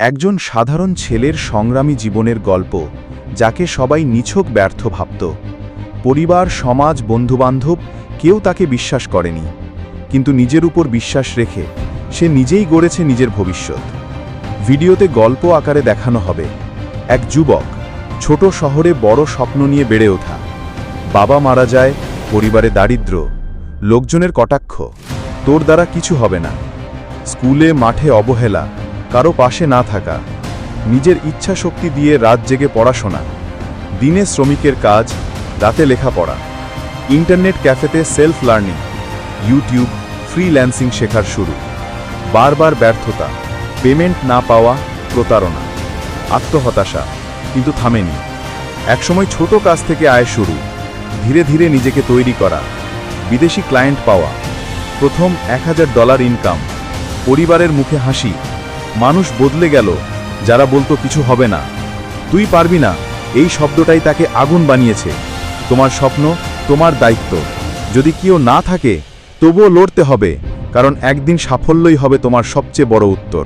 একজন সাধারণ ছেলের সংগ্রামী জীবনের গল্প, যাকে সবাই নিছক ব্যর্থ ভাবত। পরিবার, সমাজ, বন্ধুবান্ধব, কেউ তাকে বিশ্বাস করেনি। কিন্তু নিজের উপর বিশ্বাস রেখে সে নিজেই গড়েছে নিজের ভবিষ্যৎ। ভিডিওতে গল্প আকারে দেখানো হবে। এক যুবক ছোট শহরে বড় স্বপ্ন নিয়ে বেড়ে ওঠা। বাবা মারা যায়, পরিবারে দারিদ্র, লোকজনের কটাক্ষ। তোর দ্বারা কিছু হবে না। স্কুলে মাঠে অবহেলা কারও পাশে না থাকা। নিজের ইচ্ছা শক্তি দিয়ে রাত জেগে পড়াশোনা। দিনে শ্রমিকের কাজ, রাতে লেখাপড়া। ইন্টারনেট ক্যাফেতে সেলফ লার্নিং ইউটিউব, ফ্রিল্যান্সিং শেখার শুরু। বারবার ব্যর্থতা। পেমেন্ট না পাওয়া, প্রতারণা। আত্মহতাশা। কিন্তু থামেনি। একসময় ছোট কাজ থেকে আয় শুরু। ধীরে ধীরে নিজেকে তৈরি করা। বিদেশি ক্লায়েন্ট পাওয়া। প্রথম এক হাজার ডলার ইনকাম। পরিবারের মুখে হাসি। মানুষ বদলে গেল, যারা বলতো কিছু হবে না। তুই পারবি না, এই শব্দটাই তাকে আগুন বানিয়েছে। তোমার স্বপ্ন, তোমার দায়িত্ব। যদি কেউ না থাকে, তবুও লড়তে হবে, কারণ একদিন সাফল্যই হবে তোমার সবচেয়ে বড় উত্তর।